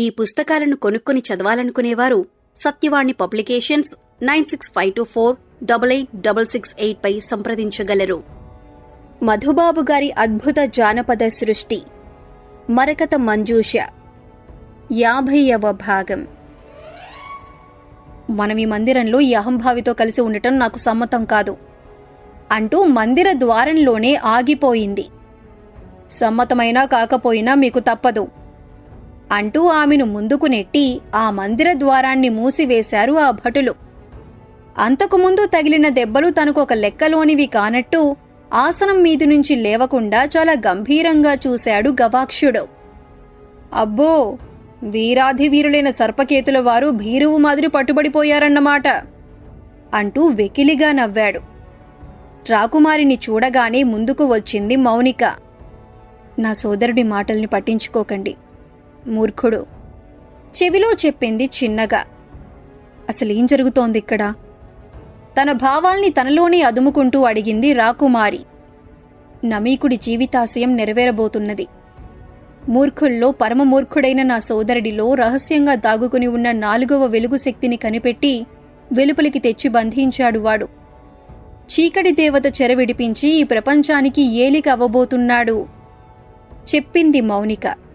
ఈ పుస్తకాలను కొనుక్కొని చదవాలనుకునేవారు Satyavani publications nine six five two four double eight double six eight పై సంప్రదించగలరు. మధుబాబు గారి అద్భుత జానపద సృష్టి. మరకత మంజూష. యాభైవ భాగం. మనం ఈ మందిరంలో ఈ అహంభావితో కలిసి ఉండటం నాకు సమ్మతం కాదు. అంటూ మందిర ద్వారంలోనే ఆగిపోయింది. సమ్మతమైనా కాకపోయినా మీకు తప్పదు. అంటూ ఆమెను ముందుకు నెట్టి ఆ మందిర ద్వారాన్ని మూసివేశారు ఆ భటులు. అంతకుముందు తగిలిన దెబ్బలు తనకు ఒక లెక్కలోనివి కానట్టు ఆసనం మీది నుంచి లేవకుండా చాలా గంభీరంగా చూశాడు గవాక్షుడు. అబ్బో! వీరాధి వీరులైన సర్పకేతుల వారు భీరువు మాదిరి పట్టుబడిపోయారన్నమాట! అంటూ వెకిలిగా నవ్వాడు. రాకుమారిని చూడగానే ముందుకు వచ్చింది మౌనిక. నా సోదరుడి మాటల్ని పట్టించుకోకండి. మూర్ఖుడు. చెవిలో చెప్పింది చిన్నగా. అసలేం జరుగుతోంది ఇక్కడ? తన భావాల్ని తనలోనే అదుముకుంటూ అడిగింది రాకుమారి. నమీకుడి జీవితాశయం నెరవేరబోతున్నది. మూర్ఖుల్లో పరమమూర్ఖుడైన నా సోదరుడిలో రహస్యంగా దాగుకుని ఉన్న నాలుగవ వెలుగు శక్తిని కనిపెట్టి వెలుపలికి తెచ్చి బంధించాడు వాడు. చీకటి దేవత చెర విడిపించి ఈ ప్రపంచానికి ఏలిక అవ్వబోతున్నాడు. చెప్పింది మౌనిక.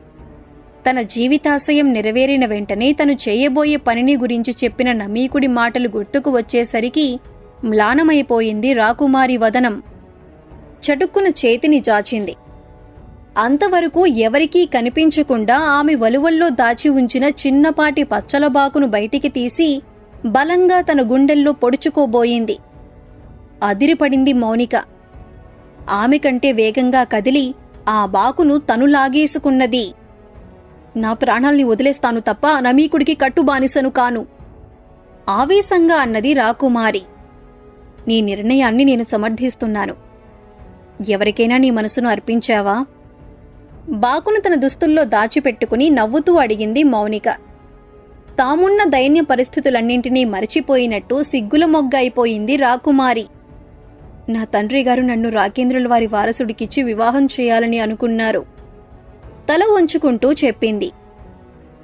తన జీవితాశయం నెరవేరిన వెంటనే తను చేయబోయే పనిని గురించి చెప్పిన నమీకుడి మాటలు గుర్తుకు వచ్చేసరికి మ్లానమైపోయింది రాకుమారి వదనం. చటుక్కున చేతిని జాచింది. అంతవరకు ఎవరికీ కనిపించకుండా ఆమె వలువల్లో దాచి ఉంచిన చిన్నపాటి పచ్చల బాకును బయటికి తీసి బలంగా తన గుండెల్లో పొడుచుకోబోయింది. అదిరిపడింది మౌనిక. ఆమె కంటే వేగంగా కదిలి ఆ బాకును తను లాగేసుకున్నది నా ప్రాణాల్ని వదిలేస్తాను తప్ప నమీకుడికి కట్టుబానిసను కాను. ఆవేశంగా అన్నది రాకుమారి. నీ నిర్ణయాన్ని నేను సమర్థిస్తున్నాను. ఎవరికైనా నీ మనసును అర్పించావా? బాకును తన దుస్తుల్లో దాచిపెట్టుకుని నవ్వుతూ అడిగింది మౌనిక. తామున్న దైన్య పరిస్థితులన్నింటినీ మరచిపోయినట్టు సిగ్గుల మొగ్గ అయిపోయింది రాకుమారి. నా తండ్రి గారు నన్ను రాకేంద్రుల వారి వారసుడికిచ్చి వివాహం చేయాలని అనుకున్నారు. తల ఉంచుకుంటూ చెప్పింది.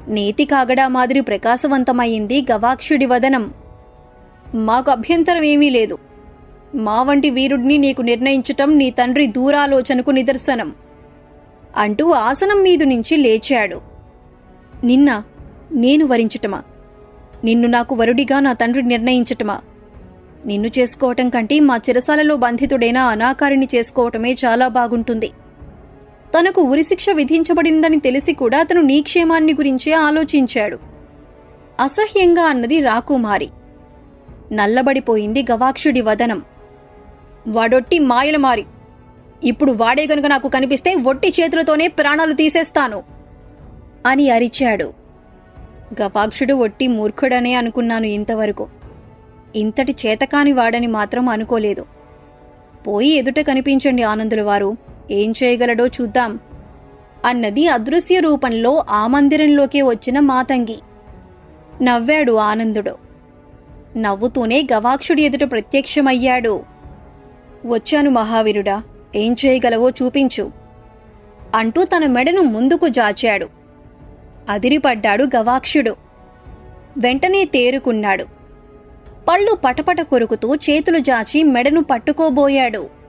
నేతి కాగడా మాదిరి ప్రకాశవంతమైంది గవాక్షుడి వదనం. మాకు అభ్యంతరం ఏమీ లేదు. మా వంటి వీరుడిని నీకు నిర్ణయించటం నీ తండ్రి దూరాలోచనకు నిదర్శనం. అంటూ ఆసనం మీదు నుంచి లేచాడు. నిన్న నేను వరించటమా? నిన్ను నాకు వరుడిగా నా తండ్రి నిర్ణయించటమా? నిన్ను చేసుకోవటం కంటే మా చిరసాలలో బంధితుడైన అనాకారిని చేసుకోవటమే చాలా బాగుంటుంది. తనకు ఉరిశిక్ష విధించబడిందని తెలిసి కూడా అతను నీ క్షేమాన్ని గురించే ఆలోచించాడు. అసహ్యంగా అన్నది రాకుమారి. నల్లబడిపోయింది గవాక్షుడి వదనం. వాడొట్టి మాయలమారి ఇప్పుడు వాడే గనుక నాకు కనిపిస్తే ఒట్టి చేతులతోనే ప్రాణాలు తీసేస్తాను అని అరిచాడు. గవాక్షుడు ఒట్టి మూర్ఖుడనే అనుకున్నాను ఇంతవరకు. ఇంతటి చేతకాని వాడని మాత్రం అనుకోలేదు. పోయి ఎదుట కనిపించండి ఆనందుల వారు ఏం చేయగలడో చూద్దాం అన్నది అదృశ్య రూపంలో ఆ మందిరంలోకి వచ్చిన మాతంగి. నవ్వాడు ఆనందుడు. నవ్వుతూనే గవాక్షుడి ఎదుట ప్రత్యక్షమయ్యాడు. వచ్చాను మహావీరుడా ఏం చేయగలవో చూపించు అంటూ తన మెడను ముందుకు జాచాడు. అదిరిపడ్డాడు గవాక్షుడు. వెంటనే తేరుకున్నాడు. పళ్ళు పటపట కొరుకుతూ చేతులు జాచి మెడను పట్టుకోబోయాడు.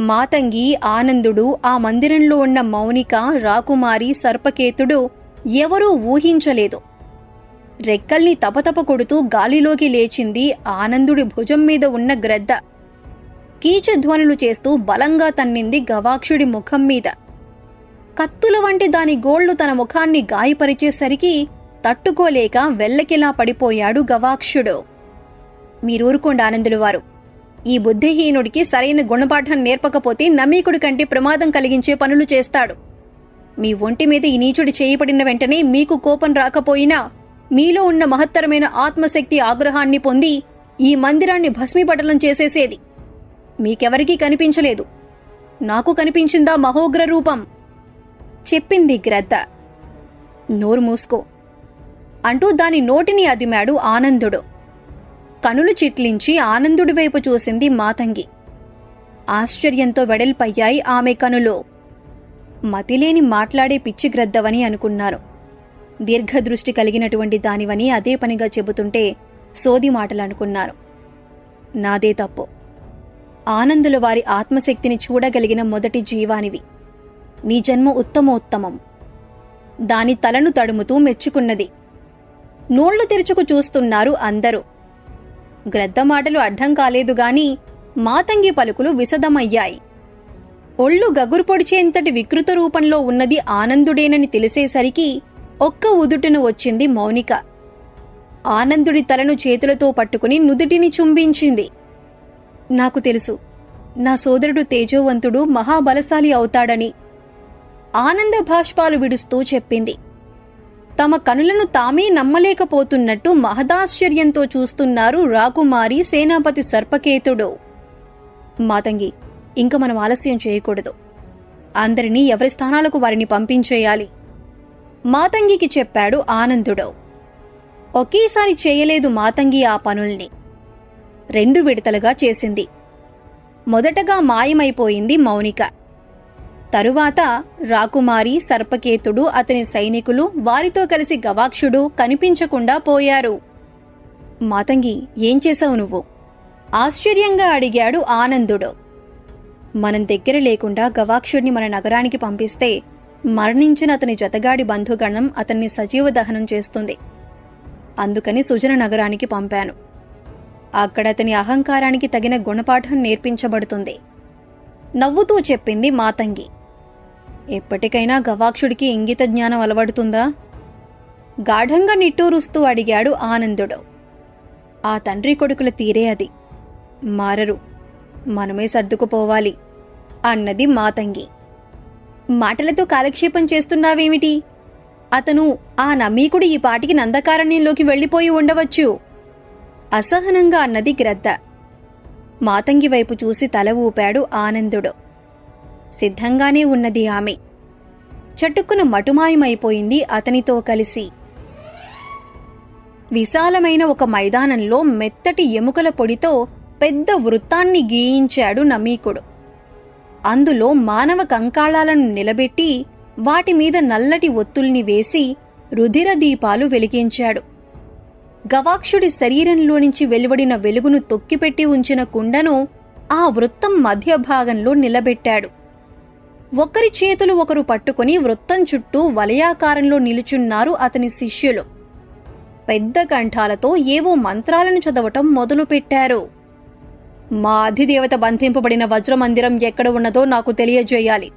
మాతంగి ఆనందుడు ఆ మందిరంలో ఉన్న మౌనిక రాకుమారి సర్పకేతుడు ఎవరూ ఊహించలేదు. రెక్కల్ని తపతప కొడుతూ గాలిలోకి లేచింది ఆనందుడి భుజం మీద ఉన్న గ్రద్ద. కీచధ్వనులు చేస్తూ బలంగా తన్నింది గవాక్షుడి ముఖం మీద. కత్తుల వంటి దాని గోళ్ళు తన ముఖాన్ని గాయపరిచేసరికి తట్టుకోలేక వెల్లకిలా పడిపోయాడు గవాక్షుడు. మీరూరుకోండి ఆనందులు వారు ఈ బుద్ధిహీనుడికి సరైన గుణపాఠం నేర్పకపోతే నమీకుడి కంటే ప్రమాదం కలిగించే పనులు చేస్తాడు. మీ ఒంటి మీద ఈ నీచుడు చేయబడిన వెంటనే మీకు కోపం రాకపోయినా మీలో ఉన్న మహత్తరమైన ఆత్మశక్తి ఆగ్రహాన్ని పొంది ఈ మందిరాన్ని భస్మీపటలం చేసేసేది. మీకెవరికీ కనిపించలేదు. నాకు కనిపించిందా మహోగ్ర రూపం? చెప్పింది గ్రద్ద. నోరు మూసుకో. అంటూ దాని నోటిని అదిమాడు ఆనందుడు. కనులు చిట్లించి ఆనందుడి వైపు చూసింది మాతంగి. ఆశ్చర్యంతో వెడల్పయ్యాయి ఆమె కనులు. మతిలేని మాట్లాడే పిచ్చి గ్రద్దవని అనుకున్నారు. దీర్ఘదృష్టి కలిగినటువంటి దానివని అదే పనిగా చెబుతుంటే సోది మాటలనుకున్నారు. నాదే తప్పు. ఆనందుల వారి ఆత్మశక్తిని చూడగలిగిన మొదటి జీవానివి. నీ జన్మ ఉత్తమోత్తమం. దాని తలను తడుముతూ మెచ్చుకున్నది. నోళ్ళు తెరుచుకు చూస్తున్నారు అందరూ. గ్రద్ద మాటలు అడ్డం కాలేదు గాని మాతంగి పలుకులు విశదమయ్యాయి ఒళ్ళు గగురు పొడిచేంతటి వికృత రూపంలో ఉన్నది ఆనందుడేనని తెలిసేసరికి ఒక్క ఉదుటను వచ్చింది మౌనిక. ఆనందుడి తలను చేతులతో పట్టుకుని నుదుటిని చుంబించింది. నాకు తెలుసు నా సోదరుడు తేజోవంతుడు మహాబలశాలి అవుతాడని. ఆనంద భాష్పాలు విడుస్తూ చెప్పింది. తమ కనులను తామే నమ్మలేకపోతున్నట్టు మహదాశ్చర్యంతో చూస్తున్నారు రాకుమారి సేనాపతి సర్పకేతుడు. మాతంగి ఇంక మనం ఆలస్యం చేయకూడదు. అందరినీ ఎవరి స్థానాలకు వారిని పంపించేయాలి? మాతంగికి చెప్పాడు ఆనందుడు. ఒకేసారి చేయలేదు మాతంగి ఆ పనుల్ని. రెండు విడతలుగా చేసింది. మొదటగా మాయమైపోయింది మౌనిక. తరువాత రాకుమారి సర్పకేతుడు అతని సైనికులు వారితో కలిసి గవాక్షుడు కనిపించకుండా పోయారు. మాతంగి ఏం చేశావు నువ్వు? ఆశ్చర్యంగా అడిగాడు ఆనందుడు. మనం దగ్గర లేకుండా గవాక్షుడిని మన నగరానికి పంపిస్తే మరణించిన అతని జతగాడి బంధుగణం అతన్ని సజీవ దహనం చేస్తుంది. అందుకని సుజన నగరానికి పంపాను. అక్కడ అతని అహంకారానికి తగిన గుణపాఠం నేర్పించబడుతుంది. నవ్వుతూ చెప్పింది మాతంగి. ఎప్పటికైనా గవాక్షుడికి ఇంగిత జ్ఞానం అలవడుతుందా? గాఢంగా నిట్టూరుస్తూ అడిగాడు ఆనందుడు. ఆ తండ్రి కొడుకుల తీరే అది. మారరు. మనమే సర్దుకుపోవాలి అన్నది మాతంగి. మాటలతో కాలక్షేపం చేస్తున్నావేమిటి? అతను ఆ నమ్మీకుడు ఈ పాటికి నందకారణ్యంలోకి వెళ్ళిపోయి ఉండవచ్చు. అసహనంగా అన్నది గ్రద్ద. మాతంగి వైపు చూసి తల ఊపాడు ఆనందుడు. సిద్ధంగానే ఉన్నది ఆమె. చటుక్కున మటుమాయమైపోయింది అతనితో కలిసి. విశాలమైన ఒక మైదానంలో మెత్తటి ఎముకల పొడితో పెద్ద వృత్తాన్ని గీయించాడు నమీకుడు. అందులో మానవ కంకాళాలను నిలబెట్టి వాటి మీద నల్లటి ఒత్తుల్ని వేసి రుధిర దీపాలు వెలిగించాడు. గవాక్షుడి శరీరంలో నుంచి వెలువడిన వెలుగును తొక్కిపెట్టి ఉంచిన కుండను ఆ వృత్తం మధ్య భాగంలో నిలబెట్టాడు. ఒకరి చేతులు ఒకరు పట్టుకుని వృత్తం చుట్టూ వలయాకారంలో నిలుచున్నారు అతని శిష్యులు. పెద్ద కంఠాలతో ఏవో మంత్రాలను చదవటం మొదలుపెట్టారు. మా అధిదేవత బంధింపబడిన వజ్రమందిరం ఎక్కడ ఉన్నదో నాకు తెలియజేయాలి.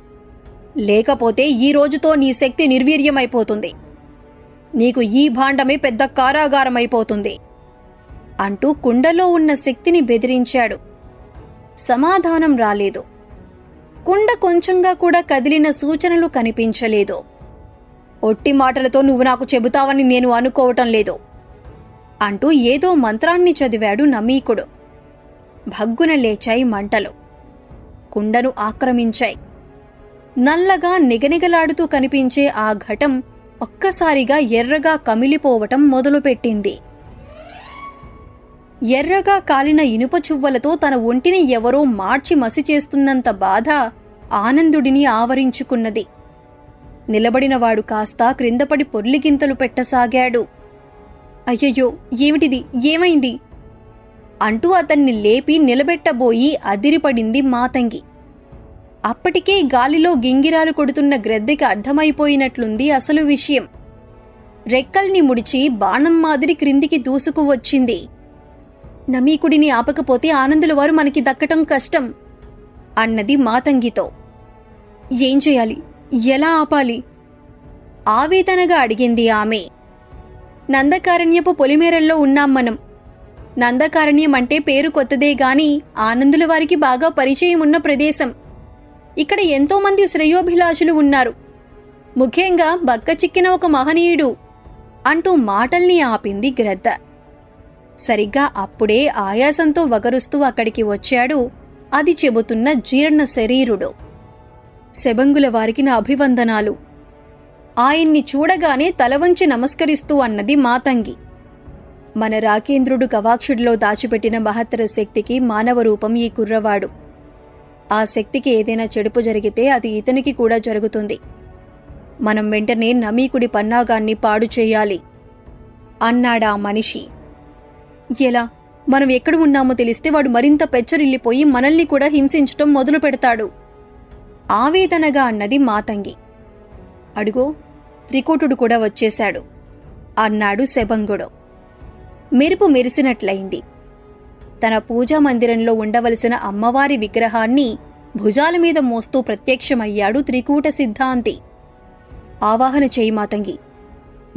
లేకపోతే ఈ రోజుతో నీ శక్తి నిర్వీర్యమైపోతుంది. నీకు ఈ భాండమే పెద్ద కారాగారమైపోతుంది. అంటూ కుండలో ఉన్న శక్తిని బెదిరించాడు. సమాధానం రాలేదు. కుండ కొంచెంగా కూడా కదిలిన సూచనలు కనిపించలేదు. ఒట్టి మాటలతో నువ్వు నాకు చెబుతావని నేను అనుకోవటం లేదు. అంటూ ఏదో మంత్రాన్ని చదివాడు నమీకుడు. భగ్గున లేచాయి మంటలు. కుండను ఆక్రమించాయి. నల్లగా నిగనిగలాడుతూ కనిపించే ఆ ఘటం ఒక్కసారిగా ఎర్రగా కమిలిపోవటం మొదలుపెట్టింది. ఎర్రగా కాలిన ఇనుప చువ్వలతో తన ఒంటిని ఎవరో మార్చి మసి చేస్తున్నంత బాధ ఆనందుడిని ఆవరించుకున్నది. నిలబడినవాడు కాస్త క్రిందపడి పొర్లిగింతలు పెట్టసాగాడు. అయ్యయ్యో ఏమిటిది? ఏమైంది? అంటూ అతన్ని లేపి నిలబెట్టబోయి అదిరిపడింది మాతంగి. అప్పటికే గాలిలో గింగిరాలు కొడుతున్న గ్రద్దెకి అర్థమైపోయినట్లుంది అసలు విషయం. రెక్కల్ని ముడిచి బాణం మాదిరి క్రిందికి దూసుకువచ్చింది. నమీకుడిని ఆపకపోతే ఆనందుల వారు మనకి దక్కటం కష్టం అన్నది మాతంగితో. ఏం చేయాలి? ఎలా ఆపాలి? ఆవేదనగా అడిగింది ఆమె. నందకారణ్యపు పొలిమేరల్లో ఉన్నాం మనం. నందకారణ్యం అంటే పేరు కొత్తదే గాని ఆనందుల వారికి బాగా పరిచయం ఉన్న ప్రదేశం. ఇక్కడ ఎంతోమంది శ్రేయోభిలాషులు ఉన్నారు. ముఖ్యంగా బక్క చిక్కిన ఒక మహనీయుడు అంటూ మాటల్ని ఆపింది గ్రద్ద. సరిగ్గా అప్పుడే ఆయాసంతో వగరుస్తూ అక్కడికి వచ్చాడు. అది చెబుతున్న జీర్ణ శరీరుడు. శబంగుల వారికి నా అభివందనాలు. ఆయన్ని చూడగానే తలవంచి నమస్కరిస్తూ అన్నది మాతంగి. మన రాకేంద్రుడు గవాక్షుడిలో దాచిపెట్టిన మహత్తర శక్తికి మానవ రూపం ఈ కుర్రవాడు. ఆ శక్తికి ఏదైనా చెడుపు జరిగితే అది ఇతనికి కూడా జరుగుతుంది. మనం వెంటనే నమీకుడి పన్నాగాన్ని పాడు చేయాలి. అన్నాడా మనిషి. ఎలా? మనం ఎక్కడ ఉన్నామో తెలిస్తే వాడు మరింత పెచ్చరిల్లిపోయి మనల్ని కూడా హింసించటం మొదలు పెడతాడు. ఆవేదనగా అన్నది మాతంగి. అడుగో త్రికూటుడు కూడా వచ్చేశాడు. అన్నాడు శబంగుడు. మెరుపు మెరిసినట్లయింది. తన పూజా మందిరంలో ఉండవలసిన అమ్మవారి విగ్రహాన్ని భుజాల మీద మోస్తూ ప్రత్యక్షమయ్యాడు త్రికూట సిద్ధాంతి. ఆవాహన చేయి మాతంగి.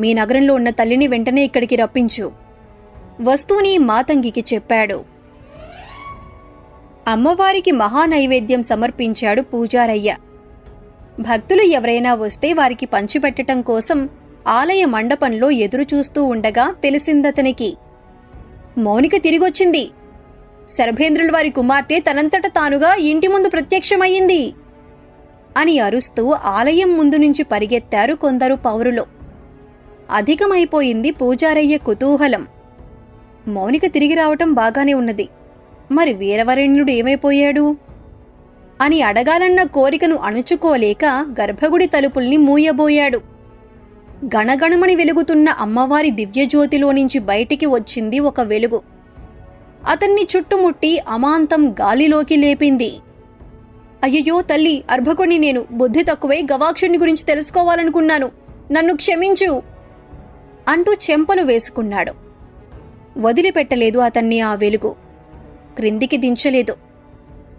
మీ నగరంలో ఉన్న తల్లిని వెంటనే ఇక్కడికి రప్పించు. వస్తువుని మాతంగికి చెప్పాడు. అమ్మవారికి మహానైవేద్యం సమర్పించాడు పూజారయ్య. భక్తులు ఎవరైనా వస్తే వారికి పంచిపెట్టటం కోసం ఆలయ మండపంలో ఎదురుచూస్తూ ఉండగా తెలిసిందతనికి మౌనిక తిరిగొచ్చింది. శరభేంద్రుల వారి కుమార్తె తనంతట తానుగా ఇంటి ముందు ప్రత్యక్షమయ్యింది అని అరుస్తూ ఆలయం ముందు నుంచి పరిగెత్తారు కొందరు పౌరులు. అధికమైపోయింది పూజారయ్య కుతూహలం. మౌనిక తిరిగి రావటం బాగానే ఉన్నది. మరి వీరవరణ్యుడు ఏమైపోయాడు? అని అడగాలన్న కోరికను అణుచుకోలేక గర్భగుడి తలుపుల్ని మూయబోయాడు. గణగణమని వెలుగుతున్న అమ్మవారి దివ్యజ్యోతిలో నుంచి బయటికి వచ్చింది ఒక వెలుగు. అతన్ని చుట్టుముట్టి అమాంతం గాలిలోకి లేపింది. అయ్యయ్యో తల్లి అర్భకుణ్ణి నేను. బుద్ధి తక్కువై గవాక్షుని గురించి తెలుసుకోవాలనుకున్నాను. నన్ను క్షమించు అంటూ చెంపలు వేసుకున్నాడు. వదిలిపెట్టలేదు అతన్ని ఆ వెలుగు. క్రిందికి దించలేదు.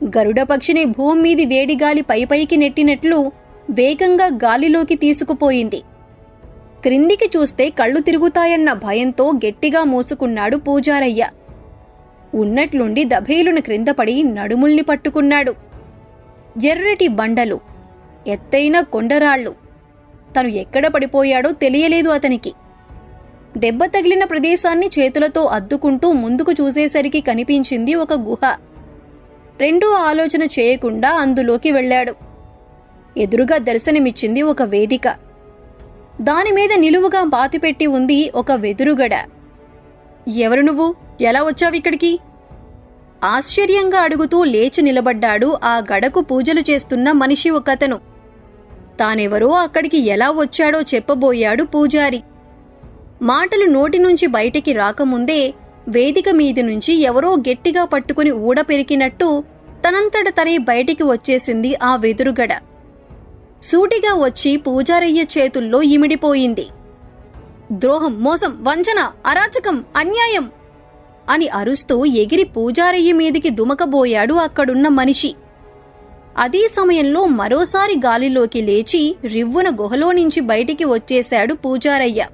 గరుడ పక్షిని భూమి మీది వేడిగాలి పైపైకి నెట్టినట్లు వేగంగా గాలిలోకి తీసుకుపోయింది. క్రిందికి చూస్తే కళ్ళు తిరుగుతాయన్న భయంతో గట్టిగా మూసుకున్నాడు పూజారయ్య. ఉన్నట్లుండి దభేలున క్రిందపడి నడుముల్ని పట్టుకున్నాడు. ఎర్రటి బండలు ఎత్తైన కొండరాళ్ళు. తను ఎక్కడ పడిపోయాడో తెలియలేదు అతనికి. దెబ్బ తగిలిన ప్రదేశాన్ని చేతులతో అద్దుకుంటూ ముందుకు చూసేసరికి కనిపించింది ఒక గుహ. రెండో ఆలోచన చేయకుండా అందులోకి వెళ్ళాడు. ఎదురుగా దర్శనమిచ్చింది ఒక వేదిక. దానిమీద నిలువుగా బాతిపెట్టి ఉంది ఒక వెదురుగడ. ఎవరు నువ్వు? ఎలా వచ్చావిక్కడికి ఆశ్చర్యంగా అడుగుతూ లేచి నిలబడ్డాడు ఆ గడకు పూజలు చేస్తున్న మనిషి ఒకతను. తానెవరో అక్కడికి ఎలా వచ్చాడో చెప్పబోయాడు పూజారి. మాటలు నోటి నుంచి బయటికి రాకముందే వేదిక మీది నుంచి ఎవరో గట్టిగా పట్టుకుని ఊడపెరికినట్టు తనంతట తనే బయటికి వచ్చేసింది ఆ వెదురుగడ. సూటిగా వచ్చి పూజారయ్య చేతుల్లో ఇమిడిపోయింది. ద్రోహం మోసం వంచన అరాచకం అన్యాయం అని అరుస్తూ ఎగిరి పూజారయ్య మీదికి దుమకబోయాడు అక్కడున్న మనిషి. అదే సమయంలో మరోసారి గాలిలోకి లేచి రివ్వున గుహలో నుంచి బయటికి వచ్చేశాడు పూజారయ్య.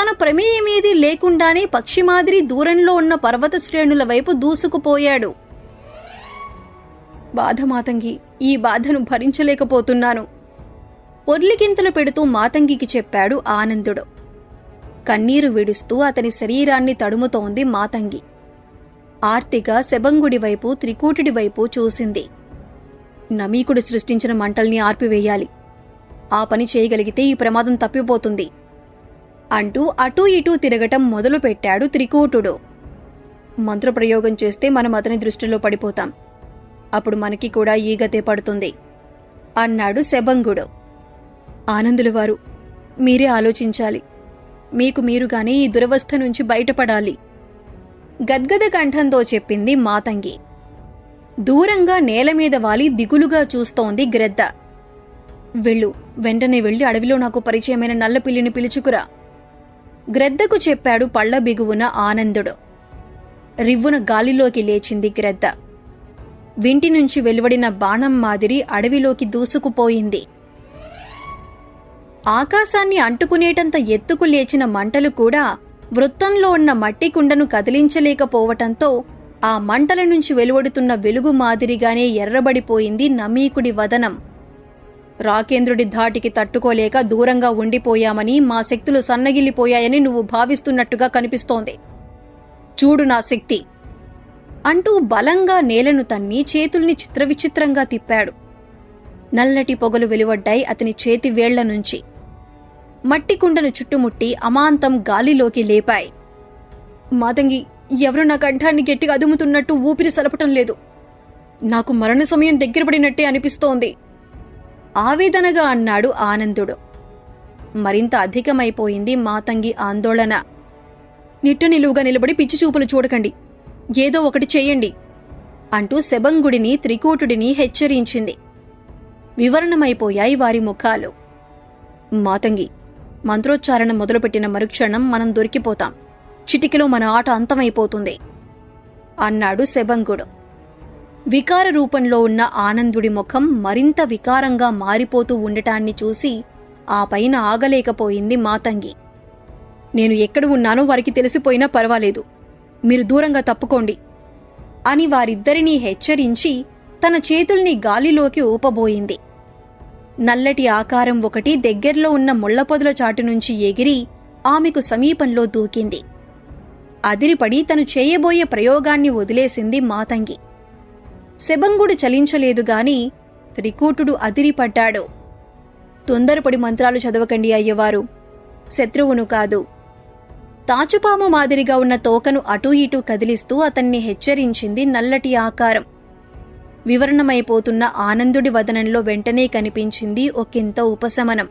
తన ప్రమేయమేది లేకుండానే పక్షి మాదిరి దూరంలో ఉన్న పర్వత శ్రేణుల వైపు దూసుకుపోయాడు. బాధ మాతంగి ఈ బాధను భరించలేకపోతున్నాను. పొర్లికింతలు పెడుతూ మాతంగికి చెప్పాడు ఆనందుడు. కన్నీరు విడుస్తూ అతని శరీరాన్ని తడుముతోంది మాతంగి. ఆర్తిగా శబంగుడి వైపు త్రికూటుడి వైపు చూసింది. నమీకుడు సృష్టించిన మంటల్ని ఆర్పివేయాలి. ఆ పని చేయగలిగితే ఈ ప్రమాదం తప్పిపోతుంది. అంటూ అటూ ఇటూ తిరగటం మొదలుపెట్టాడు త్రికూటుడు. మంత్రప్రయోగం చేస్తే మనం అతని దృష్టిలో పడిపోతాం. అప్పుడు మనకి కూడా ఈగతే పడుతుంది. అన్నాడు శబంగుడు. ఆనందుల వారు మీరే ఆలోచించాలి. మీకు మీరుగానే ఈ దురవస్థ నుంచి బయటపడాలి. గద్గద కంఠంతో చెప్పింది మాతంగి. దూరంగా నేల మీద వాలి దిగులుగా చూస్తోంది గ్రద్ద. వెళ్ళు వెంటనే వెళ్ళి అడవిలో నాకు పరిచయమైన నల్లపిల్లిని పిలుచుకురా. గ్రద్దకు చెప్పాడు పళ్ళ బిగువున ఆనందుడు. రివ్వున గాలిలోకి లేచింది గ్రద్ద. వింటి నుంచి వెలువడిన బాణం మాదిరి అడవిలోకి దూసుకుపోయింది. ఆకాశాన్ని అంటుకునేటంత ఎత్తుకు లేచిన మంటలు కూడా వృత్తంలో ఉన్న మట్టి కుండను కదిలించలేకపోవటంతో ఆ మంటల నుంచి వెలువడుతున్న వెలుగు మాదిరిగానే ఎర్రబడిపోయింది నమీకుడి వదనం. రాకేంద్రుడి ధాటికి తట్టుకోలేక దూరంగా ఉండిపోయామని మా శక్తులు సన్నగిల్లిపోయాయని నువ్వు భావిస్తున్నట్టుగా కనిపిస్తోంది. చూడు నా శక్తి. అంటూ బలంగా నేలను తన్ని చేతుల్ని చిత్రవిచిత్రంగా తిప్పాడు. నల్లటి పొగలు వెలువడ్డాయి అతని చేతి వేళ్ళ నుంచి. మట్టి కుండను చుట్టుముట్టి అమాంతం గాలిలోకి లేపాయి. మాతంగి ఎవరు నా కంఠాన్ని గట్టిగా అదుముతున్నట్టు ఊపిరి సలపటం లేదు. నాకు మరణ సమయం దగ్గరపడినట్టే అనిపిస్తోంది. ఆవేదనగా అన్నాడు ఆనందుడు. మరింత అధికమైపోయింది మాతంగి ఆందోళన. నిట్ట నిలువుగా నిలబడి పిచ్చి చూపులు చూడకండి. ఏదో ఒకటి చేయండి అంటూ శబంగుడిని త్రికూటుడిని హెచ్చరించింది. వివరణమైపోయాయి వారి ముఖాలు. మాతంగి మంత్రోచ్చారణ మొదలుపెట్టిన మరుక్షణం మనం దొరికిపోతాం. చిటికలో మన ఆట అంతమైపోతుంది అన్నాడు శబంగుడు. వికార రూపంలో ఉన్న ఆనందుడి ముఖం మరింత వికారంగా మారిపోతూ ఉండటాన్ని చూసి ఆ పైన ఆగలేకపోయింది మాతంగి. నేను ఎక్కడ ఉన్నానో వారికి తెలిసిపోయినా పర్వాలేదు. మీరు దూరంగా తప్పుకోండి అని వారిద్దరినీ హెచ్చరించి తన చేతుల్ని గాలిలోకి ఊపబోయింది. నల్లటి ఆకారం ఒకటి దగ్గర్లో ఉన్న ముళ్ళపొదల చాటు నుంచి ఎగిరి ఆమెకు సమీపంలో దూకింది. అదిరిపడి తను చేయబోయే ప్రయోగాన్ని వదిలేసింది మాతంగి. శబంగుడు చలించలేదు గాని త్రికూటుడు అదిరిపడ్డాడు. తొందరపడి మంత్రాలు చదవకండి అయ్యవారు. శత్రువును కాదు. తాచుపాము మాదిరిగా ఉన్న తోకను అటూ ఇటూ కదిలిస్తూ అతన్ని హెచ్చరించింది నల్లటి ఆకారం. వివరణమైపోతున్న ఆనందుడి వదనంలో వెంటనే కనిపించింది ఒకంత ఉపశమనం.